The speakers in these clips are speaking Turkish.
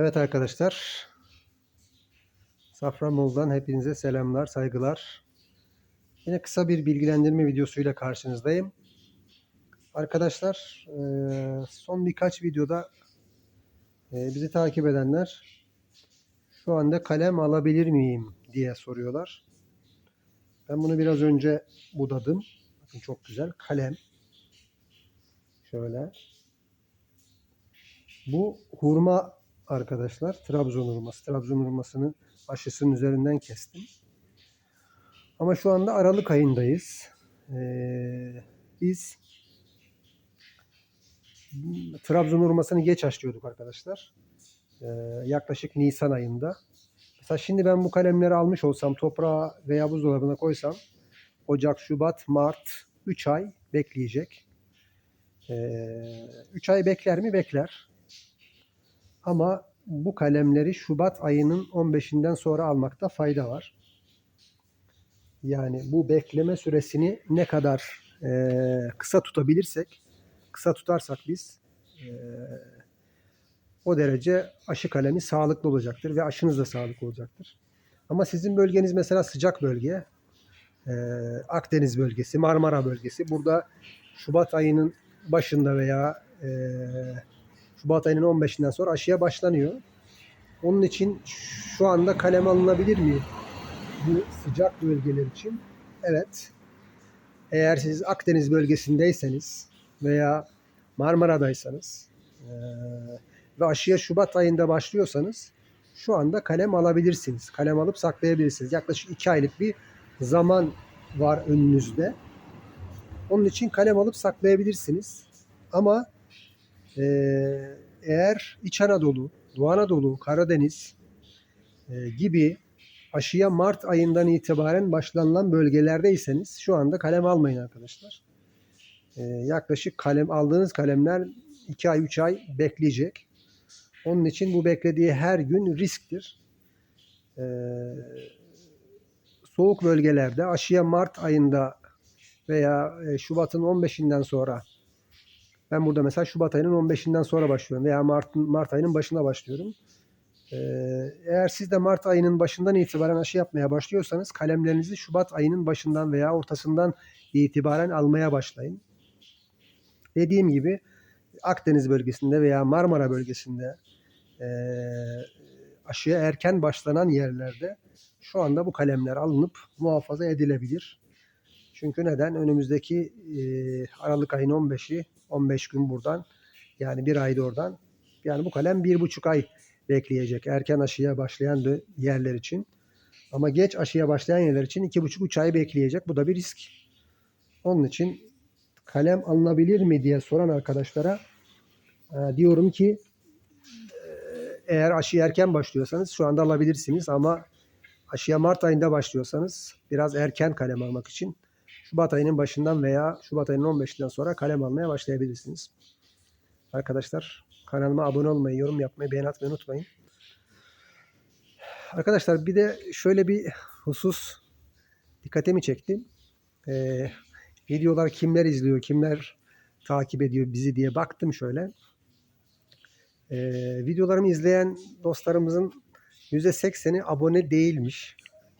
Evet arkadaşlar. Safranbolu'dan hepinize selamlar, saygılar. Yine kısa bir bilgilendirme videosuyla karşınızdayım. Arkadaşlar eee, son birkaç videoda eee, bizi takip edenler şu anda kalem alabilir miyim diye soruyorlar. Ben bunu biraz önce budadım. Bakın çok güzel. Kalem. Şöyle. Bu hurma arkadaşlar. Trabzon hurması. Trabzon hurmasını aşısının üzerinden kestim. Ama şu anda Aralık ayındayız. Ee, biz Trabzon hurmasını geç açlıyorduk arkadaşlar. Ee, yaklaşık Nisan ayında. Mesela şimdi ben bu kalemleri almış olsam toprağa veya buzdolabına koysam Ocak, Şubat, Mart 3 ay bekleyecek. 3 ay bekler mi? Bekler. Ama bu kalemleri Şubat ayının 15'inden sonra almakta fayda var. Yani bu bekleme süresini ne kadar e, kısa tutabilirsek, kısa tutarsak biz e, o derece aşı kalemi sağlıklı olacaktır ve aşınız da sağlıklı olacaktır. Ama sizin bölgeniz mesela sıcak bölge, e, Akdeniz bölgesi, Marmara bölgesi. Burada Şubat ayının başında veya e, Şubat ayının 15'inden sonra aşıya başlanıyor. Onun için şu anda kalem alınabilir mi? Bu sıcak bölgeler için. Evet. Eğer siz Akdeniz bölgesindeyseniz veya Marmara'daysanız ve aşıya Şubat ayında başlıyorsanız şu anda kalem alabilirsiniz. Kalem alıp saklayabilirsiniz. Yaklaşık 2 aylık bir zaman var önünüzde. Onun için kalem alıp saklayabilirsiniz. Ama e, eğer İç Anadolu, Doğu Anadolu, Karadeniz e, gibi aşıya Mart ayından itibaren başlanılan bölgelerdeyseniz şu anda kalem almayın arkadaşlar. E, yaklaşık kalem aldığınız kalemler 2 ay 3 ay bekleyecek. Onun için bu beklediği her gün risktir. E, soğuk bölgelerde aşıya Mart ayında veya e, Şubat'ın 15'inden sonra ben burada mesela Şubat ayının 15'inden sonra başlıyorum veya Mart, Mart ayının başında başlıyorum. Ee, eğer siz de Mart ayının başından itibaren aşı yapmaya başlıyorsanız kalemlerinizi Şubat ayının başından veya ortasından itibaren almaya başlayın. Dediğim gibi Akdeniz bölgesinde veya Marmara bölgesinde e, aşıya erken başlanan yerlerde şu anda bu kalemler alınıp muhafaza edilebilir. Çünkü neden? Önümüzdeki e, Aralık ayının 15'i 15 gün buradan yani bir ayda oradan yani bu kalem bir buçuk ay bekleyecek erken aşıya başlayan yerler için. Ama geç aşıya başlayan yerler için iki buçuk üç ay bekleyecek. Bu da bir risk. Onun için kalem alınabilir mi diye soran arkadaşlara e, diyorum ki eğer aşı erken başlıyorsanız şu anda alabilirsiniz ama aşıya Mart ayında başlıyorsanız biraz erken kalem almak için Şubat ayının başından veya Şubat ayının 15'inden sonra kalem almaya başlayabilirsiniz. Arkadaşlar kanalıma abone olmayı, yorum yapmayı, beğen atmayı unutmayın. Arkadaşlar bir de şöyle bir husus dikkatimi çekti. Ee, videolar kimler izliyor, kimler takip ediyor bizi diye baktım şöyle. Ee, videolarımı izleyen dostlarımızın %80'i abone değilmiş.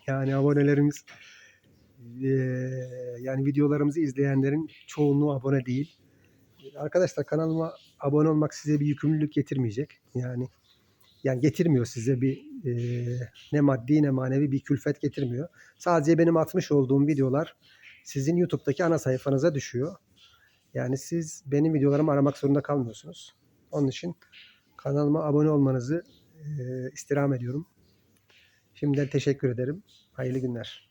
Yani abonelerimiz yani videolarımızı izleyenlerin çoğunluğu abone değil. Arkadaşlar kanalıma abone olmak size bir yükümlülük getirmeyecek. Yani yani getirmiyor size bir e, ne maddi ne manevi bir külfet getirmiyor. Sadece benim atmış olduğum videolar sizin YouTube'daki ana sayfanıza düşüyor. Yani siz benim videolarımı aramak zorunda kalmıyorsunuz. Onun için kanalıma abone olmanızı e, istirham ediyorum. Şimdiden teşekkür ederim. Hayırlı günler.